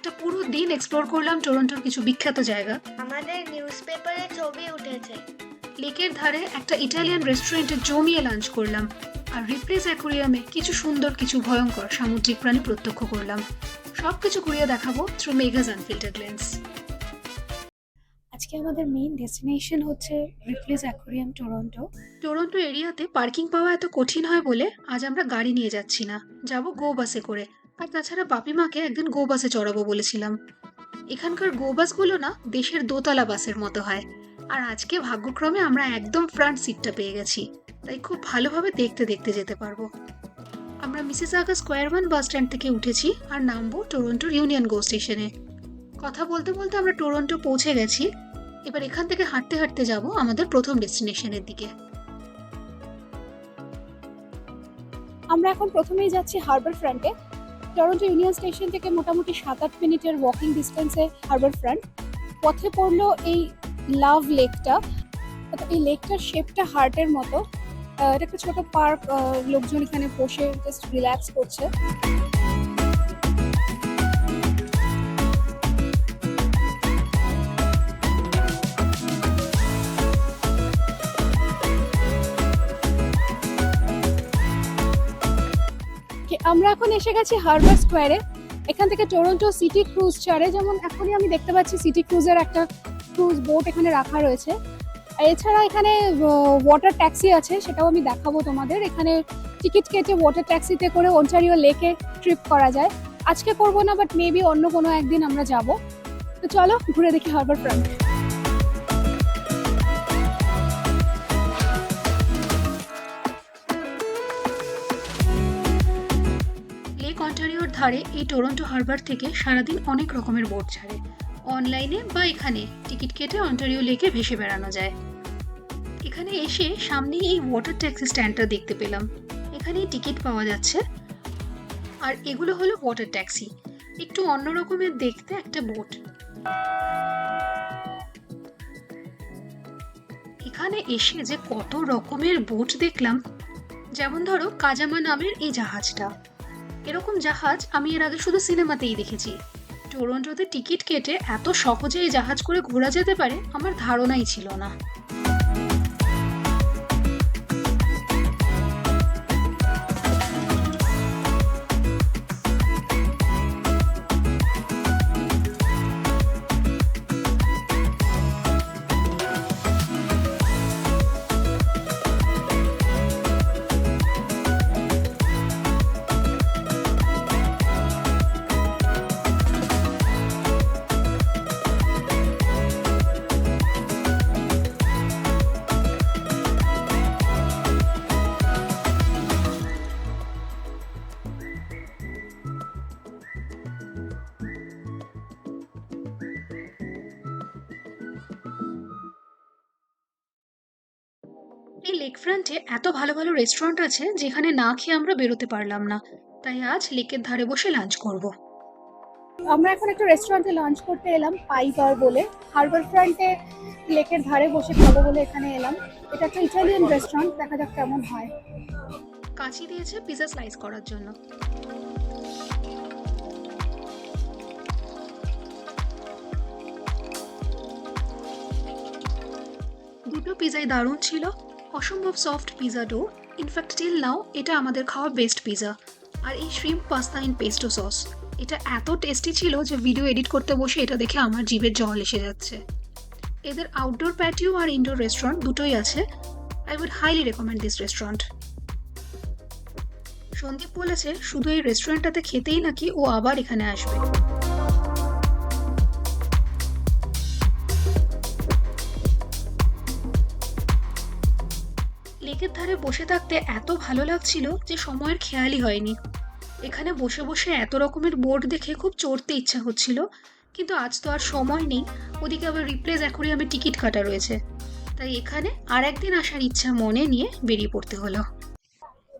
একটা পুরো দিন এক্সপ্লোর করলাম টরন্টোর কিছু বিখ্যাত জায়গা। আমাদের নিউজ পেপারে ছবি উঠেছে। লেকের ধারে একটা ইটালিয়ান রেস্টুরেন্টে জমিয়ে লাঞ্চ করলাম। আর রিপ্লেস অ্যাকোরিয়ামে কিছু সুন্দর কিছু ভয়ঙ্কর সামুদ্রিক প্রাণী প্রত্যক্ষ করলাম। সব কিছু ঘুরিয়ে দেখাবো থ্রু মেগাজ আনফিল্টার্ড লেন্স আজকে আমাদের মেইন ডেস্টিনেশন হচ্ছে রিপ্লেস অ্যাকোরিয়াম টরন্টো টরন্টো এরিয়াতে পার্কিং পাওয়া এত কঠিন হয় বলে আজ আমরা গাড়ি নিয়ে যাচ্ছি না। যাব গো বাসে করে। আর তাছাড়া বাপি মাকে একদিন গো বাসে চড়াবো বলেছিলাম। এখানকার গো বাসগুলো না দেশের দোতলা বাসের মতো হয়। আর আজকে ভাগ্যক্রমে আমরা একদম ফ্রন্ট সিটটা পেয়ে গেছি। তাই খুব ভালোভাবে দেখতে দেখতে যেতে পারব। আমরা Mississauga square one bus stand থেকে উঠেছি আর নামবো টরন্টোর ইউনিয়ন গো স্টেশনে কথা বলতে বলতে আমরা টরন্টো পৌঁছে গেছি। এবার এখান থেকে হাঁটতে হাঁটতে যাব আমাদের প্রথম ডেস্টিনেশনের দিকে। আমরা এখন প্রথমেই যাচ্ছি হারবার ফ্রন্টে টরন্টো ইউনিয়ন স্টেশন থেকে মোটামুটি সাত আট মিনিটের ওয়াকিং ডিস্টেন্সে হারবার ফ্রন্ট পথে পড়ল এই লাভ লেকটা এই লেকটার শেপটা হার্টের মতো। এটা একটা ছোট পার্ক লোকজন এখানে বসে জাস্ট রিল্যাক্স করছে। আমরা এখন এসে গেছি হারবার স্কোয়ারে। এখান থেকে টরন্টো সিটি ক্রুজ ছাড়ে। যেমন এখনই আমি দেখতে পাচ্ছি সিটি ক্রুজের একটা ক্রুজ বোট এখানে রাখা রয়েছে। এছাড়া এখানে ওয়াটার ট্যাক্সি আছে, সেটাও আমি দেখাবো তোমাদের। এখানে টিকিট কেটে ওয়াটার ট্যাক্সিতে করে অন্টারিও লেকে ট্রিপ করা যায়। আজকে করব না বাট মেবি অন্য কোনো একদিন আমরা যাব। তো চলো, ঘুরে দেখি হারবার ফ্রন্ট অন্টারিওর ধারে এই টরন্টো হারবার থেকে সারাদিন অনেক রকমের বোট ছাড়ে। অনলাইনে বা এখানে টিকিট কেটে অন্টারিও লেকে ভেসে বেড়ানো যায়। এখানে এসে সামনেই এই ওয়াটার ট্যাক্সি স্ট্যান্ডটা দেখতে পেলাম। এখানেই টিকিট পাওয়া যাচ্ছে। আর এগুলো হলো ওয়াটার ট্যাক্সি। একটু অন্য রকমের দেখতে একটা বোট। এখানে এসে যে কত রকমের বোট দেখলাম, যেমন ধরো কাজামা নামের এই জাহাজটা। এরকম জাহাজ আমি এর আগে শুধু সিনেমাতেই দেখেছি। টরন্টোতে টিকিট কেটে এত সহজে এই জাহাজ করে ঘোরা যেতে পারে, আমার ধারণাই ছিল না। ফ্রন্টে এত ভালো ভালো রেস্টুরেন্ট আছে যেখানে না খেয়ে আমরা বেরোতে পারলাম না। তাই আজ লেকের ধারে বসে লাঞ্চ করব। আমরা এখন একটা রেস্টুরেন্টে লাঞ্চ করতে এলাম পাইবার বলে। হারবার ফ্রন্টে লেকের ধারে বসে খাব বলে এখানে এলাম। এটা একটা ইটালিয়ান রেস্টুরেন্ট দেখা যাক কেমন হয়। কাঁচি দিয়েছে পিজা স্লাইস করার জন্য। দুটো পিজাই দারুণ ছিল। অসম্ভব soft pizza dough in fact till now এটা আমাদের খাওয়া বেস্ট পিজা আর এই shrimp pasta in pesto sauce এটা এত টেস্টি ছিল যে ভিডিও এডিট করতে বসে এটা দেখে আমার জিভের জল এসে যাচ্ছে। এদের আউটডোর প্যাটিও আর ইনডোর রেস্টুরেন্ট দুটোই আছে। I would highly recommend this restaurant Sandeep বলেছে, শুধু এই রেস্টুরেন্টটাতে খেতেই নাকি ও আবার এখানে আসবে। বসে থাকতে এত ভালো লাগছিল যে সময়ের খেয়ালই হয়নি। এখানে বসে বসে এত রকমের বোর্ড দেখে খুব চড়তে ইচ্ছা হচ্ছিল, কিন্তু আজ তো আর সময় নেই। ওদিকে আবার রিপ্লেস এখনই আমি টিকিট কাটা রয়েছে। তাই এখানে আর একদিন আসার ইচ্ছা মনে নিয়ে বেরিয়ে পড়তে হলো।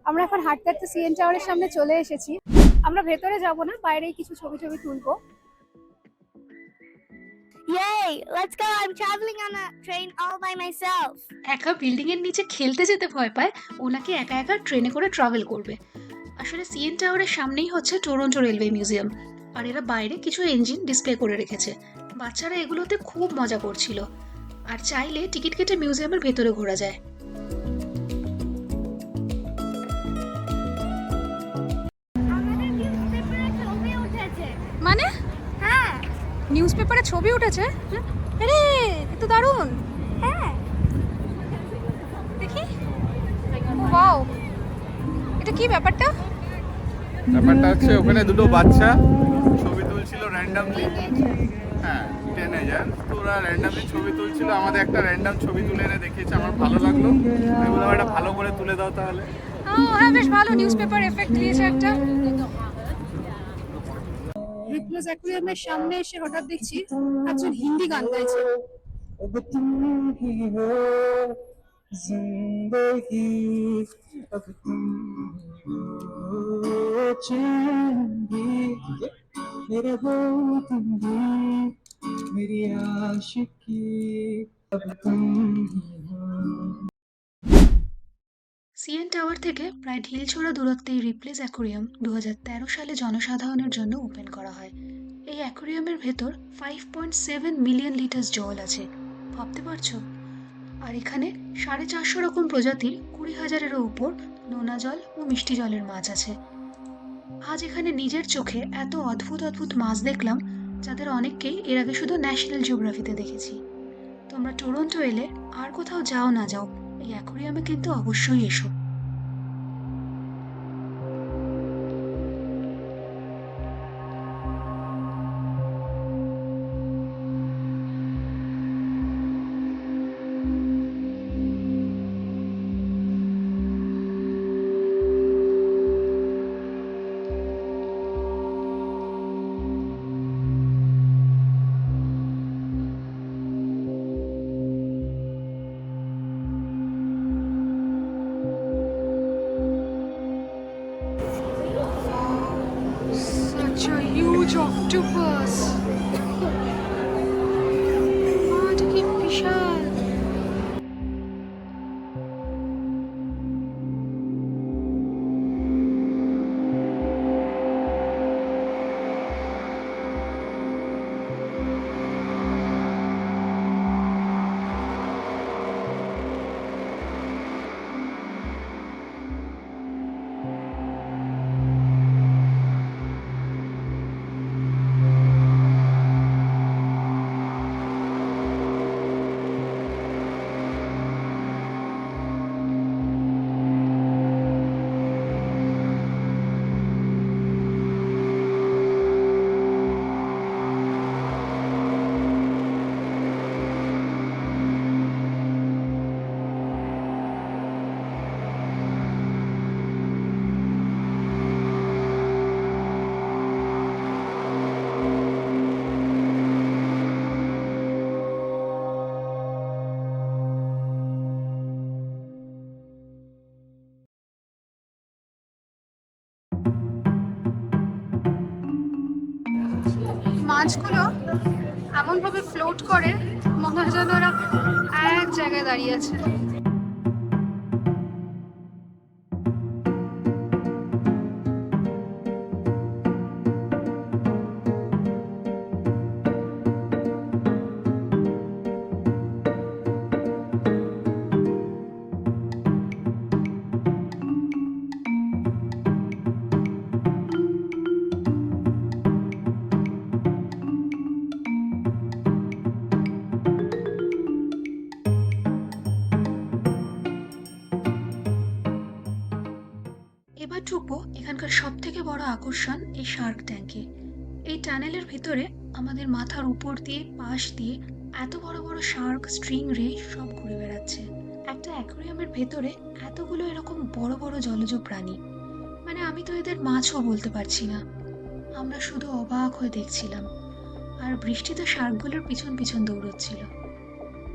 আমরা এখন হাঁটতে হাঁটতে সিএন টাওয়ারের সামনে চলে এসেছি। আমরা ভেতরে যাব না, বাইরেই কিছু ছবি ছবি তুলবো। Yay! Let's go! I'm traveling on a train all by myself. একা বিল্ডিং এর নিচে খেলতে যেতে ভয় পায় ও নাকি একা একা ট্রেনে করে ট্রাভেল করবে আসলে সিএন টাওয়ারের সামনেই হচ্ছে টরন্টো রেলওয়ে মিউজিয়াম আর এরা বাইরে কিছু ইঞ্জিন ডিসপ্লে করে রেখেছে বাচ্চারা এগুলোতে খুব মজা করছিল, আর চাইলে টিকিট কেটে মিউজিয়ামের ভেতরে ঘোরা যায় পেপারে ছবি উঠেছে। আরে তো দারুণ। হ্যাঁ। দেখি। ওয়াও। এটা কি ব্যাপারটা? ব্যাপারটা হচ্ছে ওখানে দুটো বাচ্চা ছবি তুলছিল র্যান্ডামলি হ্যাঁ টিনেজার তো ওরা র্যান্ডামলি ছবি তুলছিল। আমাদের একটা র্যান্ডাম ছবি তুলে এনে দেখিয়েছে। আমার ভালো লাগল। আমি বললাম এটা ভালো করে তুলে দাও তাহলে। ও হ্যাঁ বেশ ভালো। নিউজ পেপার এফেক্ট দিয়েছে একটা। রিপ্লেস অ্যাকুয়ারিয়ামের সামনে এসে হঠাৎ দেখছি একজন হিন্দি গান গাইছে अब तुम ही हो जिंदगी अब तुम ही हो चैन भी मेरा वो तुम भी मेरी आशिकी अब तुम ही हो সিএন টাওয়ার থেকে প্রায় ঢিলছোড়া দূরত্বে এই রিপ্লেস অ্যাকোরিয়াম দু হাজার তেরো সালে জনসাধারণের জন্য ওপেন করা হয়। এই অ্যাকোরিয়ামের ভেতর five point seven million litre জল আছে। ভাবতে পারছ? আর এখানে সাড়ে চারশো রকম প্রজাতির কুড়ি হাজারেরও উপর নোনা জল ও মিষ্টি জলের মাছ আছে। আজ এখানে নিজের চোখে এত অদ্ভুত অদ্ভুত মাছ দেখলাম, যাদের অনেককেই এর আগে শুধু ন্যাশনাল জিওগ্রাফিতে দেখেছি। তোমরা টরন্টো এলে আর কোথাও যাও না যাও এই অ্যাকোরিয়ামে কিন্তু অবশ্যই এসো মাছগুলো এমনভাবে ফ্লোট করে মনে হয় যেন ওরা এক জায়গায় দাঁড়িয়ে আছে। আকর্ষণ এই শার্ক ট্যাঙ্কে। এই টানেলের ভিতরে আমাদের মাথার উপর দিয়ে, পাশ দিয়ে এত বড় বড় শার্ক, স্ট্রিং রে সব ঘুরে বেড়াচ্ছে। একটা অ্যাকোরিয়ামের ভেতরে এতগুলো এরকম বড় বড় জলজ প্রাণী। মানে আমি তো এদের মাছও বলতে পারছি না। আমরা শুধু অবাক হয়ে দেখছিলাম। আর বৃষ্টিতে শার্কগুলোর পিছন পিছন দৌড়চ্ছিল।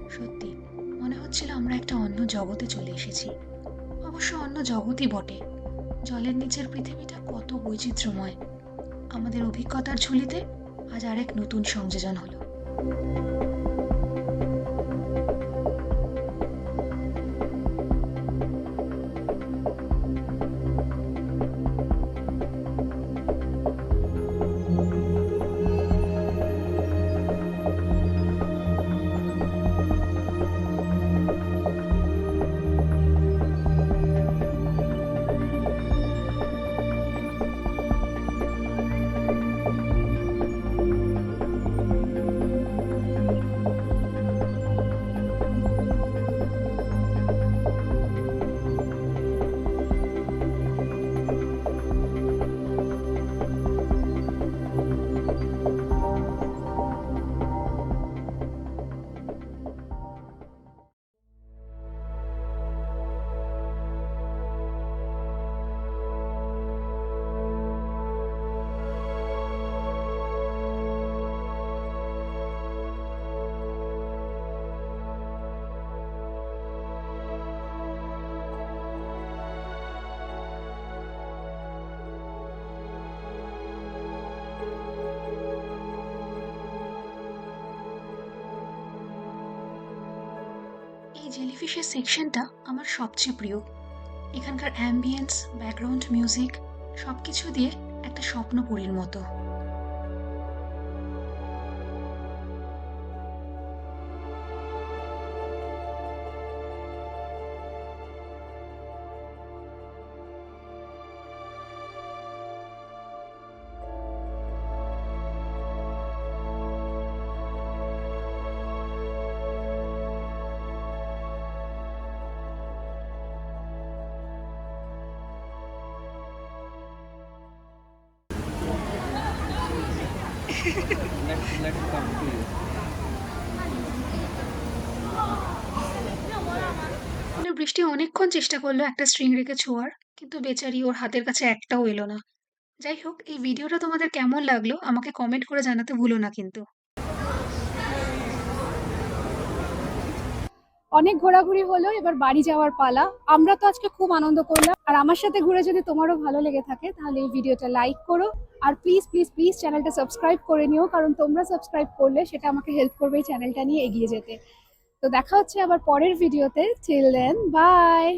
সত্যি, মনে হচ্ছিল আমরা একটা অন্য জগতে চলে এসেছি। অবশ্য অন্য জগতই বটে। জলের নিচের পৃথিবীটা কত বৈচিত্র্যময়। আমাদের অভিজ্ঞতার ঝুলিতে আজ আরেক নতুন সংযোজন হলো। জেলিফিশের সেকশনটা আমার সবচেয়ে প্রিয়। এখানকার অ্যাম্বিয়েন্স ব্যাকগ্রাউন্ড মিউজিক সব কিছু দিয়ে একটা স্বপ্নপুরীর মতো। মানে বৃষ্টি অনেকক্ষণ চেষ্টা করল একটা স্ট্রিং রেখে ছোঁয়ার, কিন্তু বেচারি ওর হাতের কাছে একটাও এলো না। যাই হোক, এই ভিডিওটা তোমাদের কেমন লাগল আমাকে কমেন্ট করে জানাতে ভুলো না কিন্তু। অনেক ঘোরাঘুরি হলো, এবার বাড়ি যাওয়ার পালা। আমরা তো আজকে খুব আনন্দ করলাম। আর আমার সাথে ঘুরে যদি তোমারও ভালো লেগে থাকে, তাহলে এই ভিডিওটা লাইক করো। আর প্লিজ প্লিজ প্লিজ চ্যানেলটা সাবস্ক্রাইব করে নিও, কারণ তোমরা সাবস্ক্রাইব করলে সেটা আমাকে হেল্প করবে এই চ্যানেলটা নিয়ে এগিয়ে যেতে। তো দেখা হচ্ছে আবার পরের ভিডিওতে চিল দেন বাই